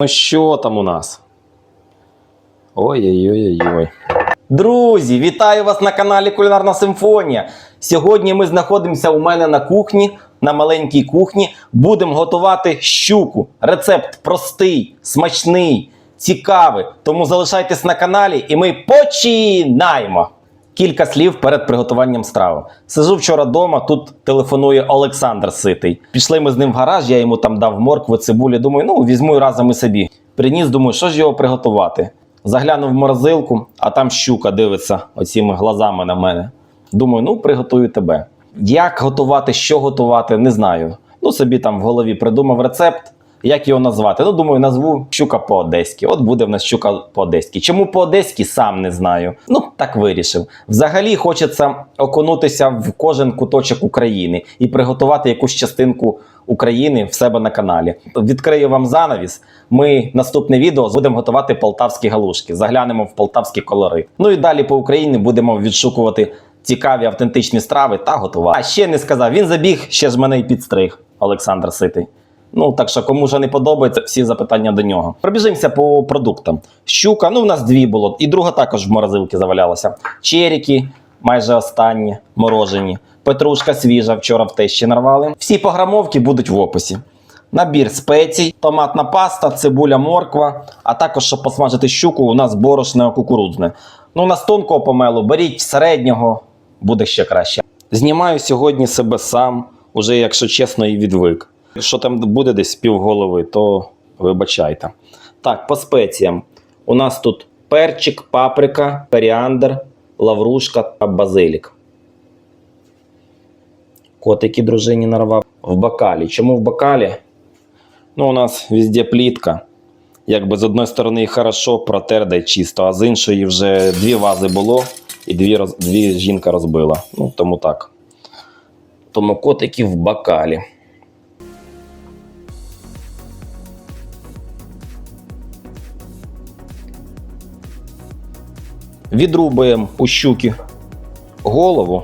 Ну що там у нас? Ой-ой-ой-ой. Друзі, вітаю вас на каналі Кулінарна Симфонія. Сьогодні ми знаходимося у мене на кухні, на маленькій кухні. Будемо готувати щуку. Рецепт простий, смачний, цікавий. Тому залишайтесь на каналі і ми починаємо. Кілька слів перед приготуванням страви. Сижу вчора вдома, тут телефонує Олександр Ситий. Пішли ми з ним в гараж, я йому там дав моркву, цибулі. Думаю, ну візьму разом і собі. Приніс, думаю, що ж його приготувати. Заглянув в морозилку, а там щука дивиться оціми глазами на мене. Думаю, ну приготую тебе. Як готувати, що готувати, не знаю. Ну собі там в голові придумав рецепт. Як його назвати? Ну, думаю, назву щука по-одеськи. От буде в нас щука по-одеськи. Чому по-одеськи, сам не знаю. Ну, так вирішив. Взагалі хочеться окунутися в кожен куточок України і приготувати якусь частинку України в себе на каналі. Відкрию вам занавіс. Ми наступне відео будемо готувати полтавські галушки. Заглянемо в полтавський колорит. Ну і далі по Україні будемо відшукувати цікаві автентичні страви та готувати. А ще не сказав. Він забіг, ще ж мене і підстриг. Олександр Ситий. Ну, так що, кому вже не подобається, всі запитання до нього. Пробіжимося по продуктам. Щука, ну, в нас дві було, і друга також в морозилці завалялася. Черіки, майже останні, морожені. Петрушка свіжа, вчора в тещі нарвали. Всі пограмовки будуть в описі. Набір спецій, томатна паста, цибуля, морква, а також, щоб посмажити щуку, у нас борошно кукурудзне. Ну, нас тонкого помелу, беріть середнього, буде ще краще. Знімаю сьогодні себе сам, уже, якщо чесно, і відвик. Якщо там буде десь півголови, то вибачайте. Так, по спеціям. У нас тут перчик, паприка, коріандр, лаврушка та базилік. Котики дружині нарвав. В бокалі. Чому в бокалі? Ну, у нас везде плітка. Якби з одної сторони хорошо, протер да чисто, а з іншої вже дві вази було і дві, роз... дві жінка розбила. Ну, тому так. Тому котики в бокалі. Відрубуємо у щуки голову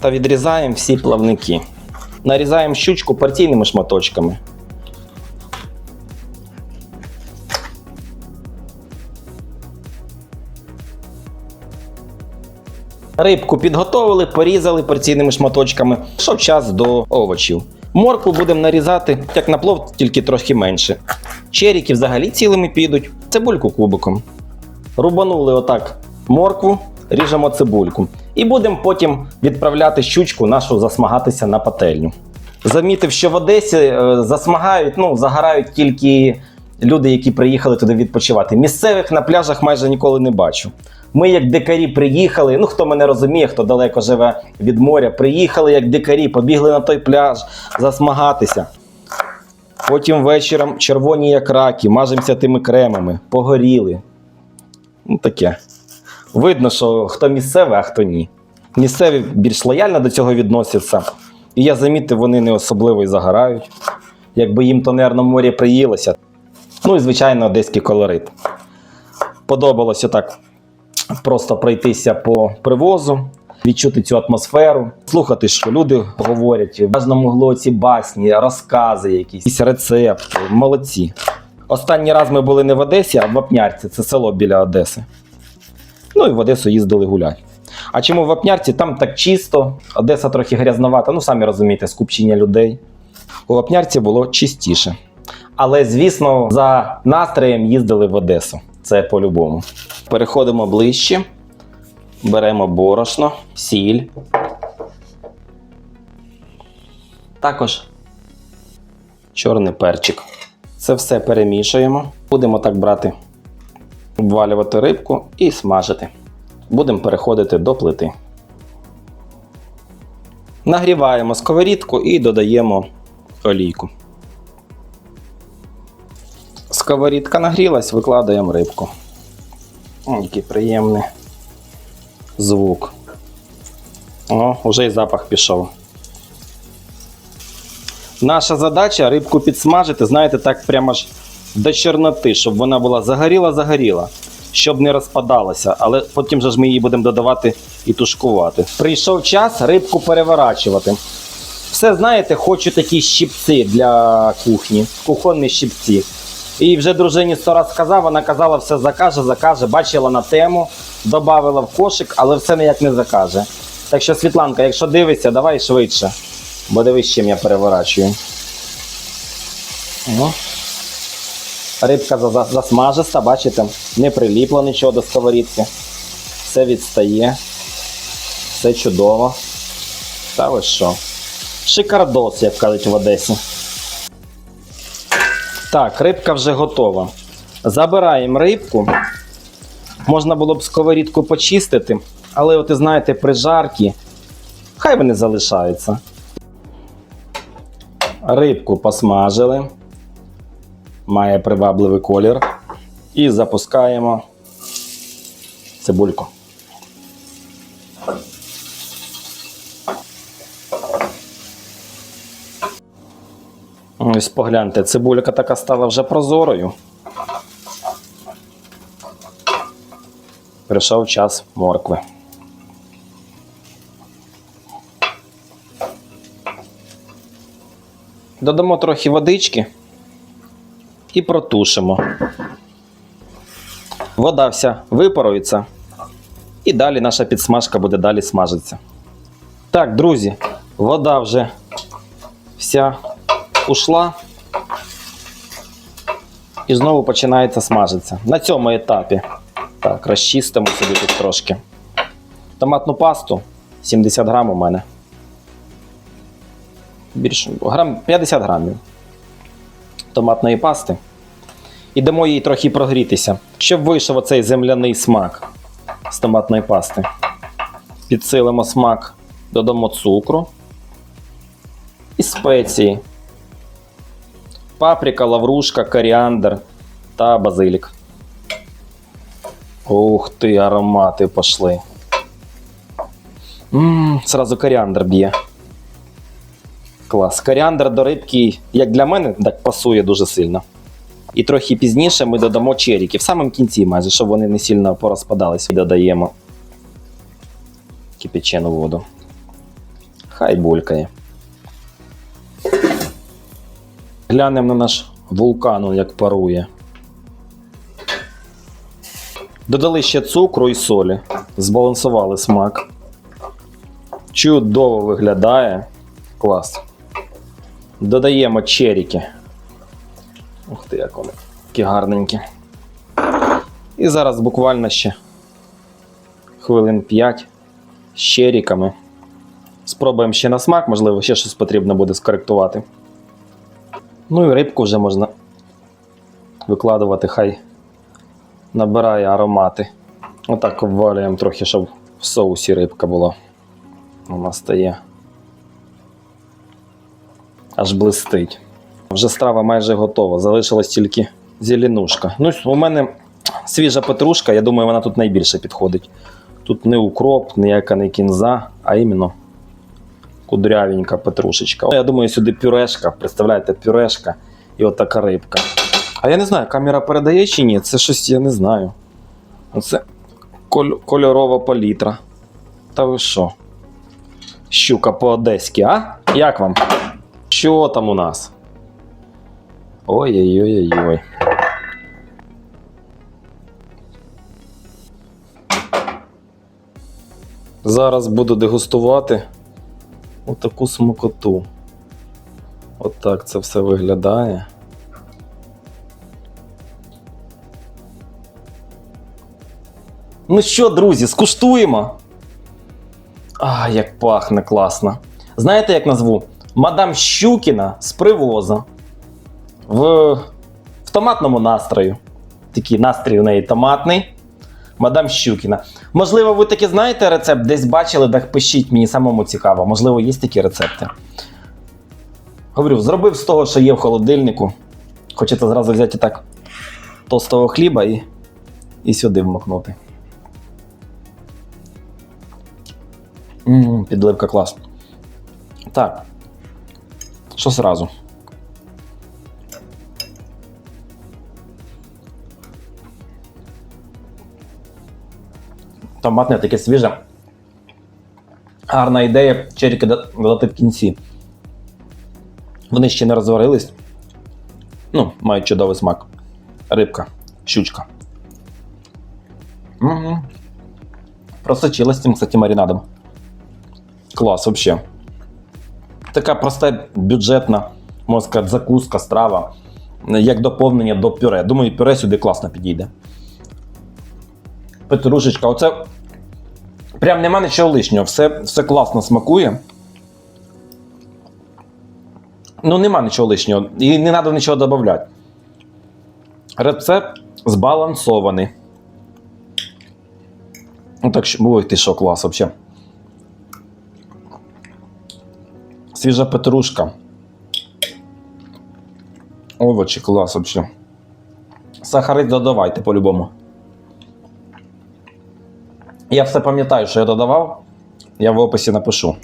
та відрізаємо всі плавники. Нарізаємо щучку партійними шматочками. Рибку підготовили, порізали порційними шматочками. Щоб час до овочів. Моркву будемо нарізати, як на плов, тільки трохи менше. Черіки взагалі цілими підуть, цибульку кубиком. Рубанули отак моркву, ріжемо цибульку. І будемо потім відправляти щучку нашу засмагатися на пательню. Замітив, що в Одесі е, засмагають, ну, загорають тільки люди, які приїхали туди відпочивати. Місцевих на пляжах майже ніколи не бачу. Ми, як дикарі, приїхали. Ну, хто мене розуміє, хто далеко живе від моря, приїхали як дикарі, побігли на той пляж засмагатися. Потім вечором червоні як раки, мажемося тими кремами, погоріли. Ну, таке. Видно, що хто місцевий, а хто ні. Місцеві більш лояльно до цього відносяться. І я замітив, вони не особливо і загорають. Якби їм то, нервно морі приїлося. Ну і, звичайно, одеський колорит. Подобалось отак просто пройтися по привозу, відчути цю атмосферу, слухати, що люди говорять. Важно могло ці басні, розкази, якісь рецепти. Молодці. Останній раз ми були не в Одесі, а в Вапнярці, це село біля Одеси. Ну і в Одесу їздили гуляти. А чому в Вапнярці? Там так чисто, Одеса трохи грязновата, ну самі розумієте, скупчення людей. У Вапнярці було чистіше. Але, звісно, за настроєм їздили в Одесу. Це по-любому. Переходимо ближче, беремо борошно, сіль. Також чорний перчик. Це все перемішуємо. Будемо так брати, обвалювати рибку і смажити. Будемо переходити до плити. Нагріваємо сковорідку і додаємо олійку. Сковорідка нагрілась, викладаємо рибку. Який приємний звук. О, вже й запах пішов. Наша задача рибку підсмажити, знаєте, так прямо ж до чорноти, щоб вона була загоріла-загоріла, щоб не розпадалася, але потім же ж ми її будемо додавати і тушкувати. Прийшов час рибку переворачувати. Все знаєте, хочу такі щипці для кухні, кухонні щипці. І вже дружині сто раз сказав, вона казала, все закаже, закаже, бачила на тему, додавила в кошик, але все ніяк не закаже. Так що, Світланка, якщо дивишся, давай швидше. Бо дивись, чим я переворачую. Ну. Рибка за- за- засмажиста, бачите, не приліпло нічого до сковорідки. Все відстає. Все чудово. Та ви що? Шикардос, як кажуть в Одесі. Так, рибка вже готова. Забираємо рибку. Можна було б сковорідку почистити, але, от, знаєте, при жаркі, хай вони залишаються. Рибку посмажили. Має привабливий колір. І запускаємо цибульку. Ось погляньте, цибулька така стала вже прозорою. Прийшов час моркви. Додамо трохи водички і протушимо. Вода вся випарується, і далі наша підсмажка буде далі смажитися. Так, друзі, вода вже вся ушла. І знову починається смажитися. На цьому етапі. Так, розчистимо собі тут трошки. Томатну пасту 70 грам у мене. Більше грам 50 грамів томатної пасти. І дамо їй трохи прогрітися, щоб вийшов оцей земляний смак з томатної пасти. Підсилимо смак, додамо цукру і спеції. Паприка, лаврушка, коріандр та базилік. Ух ти, аромати пошли. Ммм, сразу коріандр б'є. Клас. Коріандр до рибки, як для мене, так пасує дуже сильно. І трохи пізніше ми додамо черіки. В самому кінці, майже, щоб вони не сильно порозпадались, додаємо кипячену воду. Хай булькає. Глянемо на наш вулкан, як парує. Додали ще цукру і солі. Збалансували смак. Чудово виглядає. Клас. Додаємо черіки. Ух ти, як вони. Такі гарненькі. І зараз буквально ще хвилин 5 з черіками. Спробуємо ще на смак, можливо, ще щось потрібно буде скоректувати. Ну і рибку вже можна викладувати, хай набирає аромати. Отак обвалюємо трохи, щоб в соусі рибка була. Вона стає. Аж блистить. Вже страва майже готова. Залишилась тільки зеленушка. Ну, у мене свіжа петрушка, я думаю, вона тут найбільше підходить. Тут не укроп, ніяка не кінза, а іменно кудрявенька петрушечка. Я думаю, сюди пюрешка, представляєте, пюрешка і от така рибка. А я не знаю, камера передає чи ні, це щось я не знаю. Оце коль- кольорова палітра. Та ви що? Щука по-одеськи, а? Як вам? Що там у нас? Ой-ой-ой-ой-ой. Зараз буду дегустувати отаку смакоту. Отак це все виглядає. Ну що, друзі, скуштуємо? А, як пахне класно. Знаєте, як назву? Мадам Щукіна з привоза. В, в томатному настрою. Такий настрій у неї томатний. Мадам Щукіна. Можливо, ви таки знаєте рецепт, десь бачили, так пишіть, мені самому цікаво. Можливо, є такі рецепти. Говорю, зробив з того, що є в холодильнику. Хочете зразу взяти так тостового хліба і, і сюди вмокнути. М, Підливка клас. Так. Що зразу? Томатне таке свіже. Гарна ідея черіки да- додати в кінці. Вони ще не розварились. Ну, мають чудовий смак. рибка, щучка. Угу. Просочилась цим, кстати, маринадом. Клас, вообще. Така проста бюджетна, можна сказати, закуска, страва, як доповнення до пюре. Думаю, пюре сюди класно підійде. Петрушечка, оце прям нема нічого лишнього, все, все класно смакує. Ну, нема нічого лишнього. І не треба нічого додати. Рецепт збалансований. Ну так що, ой, ти що, клас взагалі. Свіжа петрушка. Овочі, клас взагалі. Сахарить додавайте по-любому. Я все пам'ятаю, що я додавав. Я в описі напишу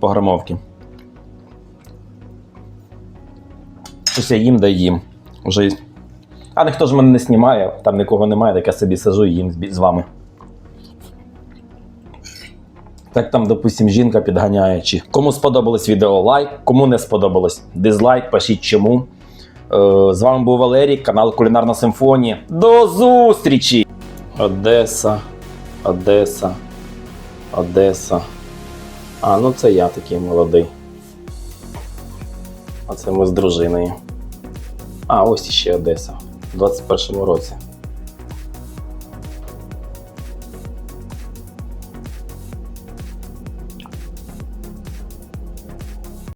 по грамовці. Щось я їм да їм. Уже... А ніхто ж мене не знімає, там нікого немає, так я собі сижу і їм з вами. Так там, допустим, жінка підганяє. Чи кому сподобалось відео лайк, кому не сподобалось дизлайк, пишіть чому. Е, з вами був Валерій, канал Кулінарна Симфонія. До зустрічі! Одеса, Одеса, Одеса. А, ну це я такий молодий. А це ми з дружиною. А, ось іще Одеса. У 21-му році.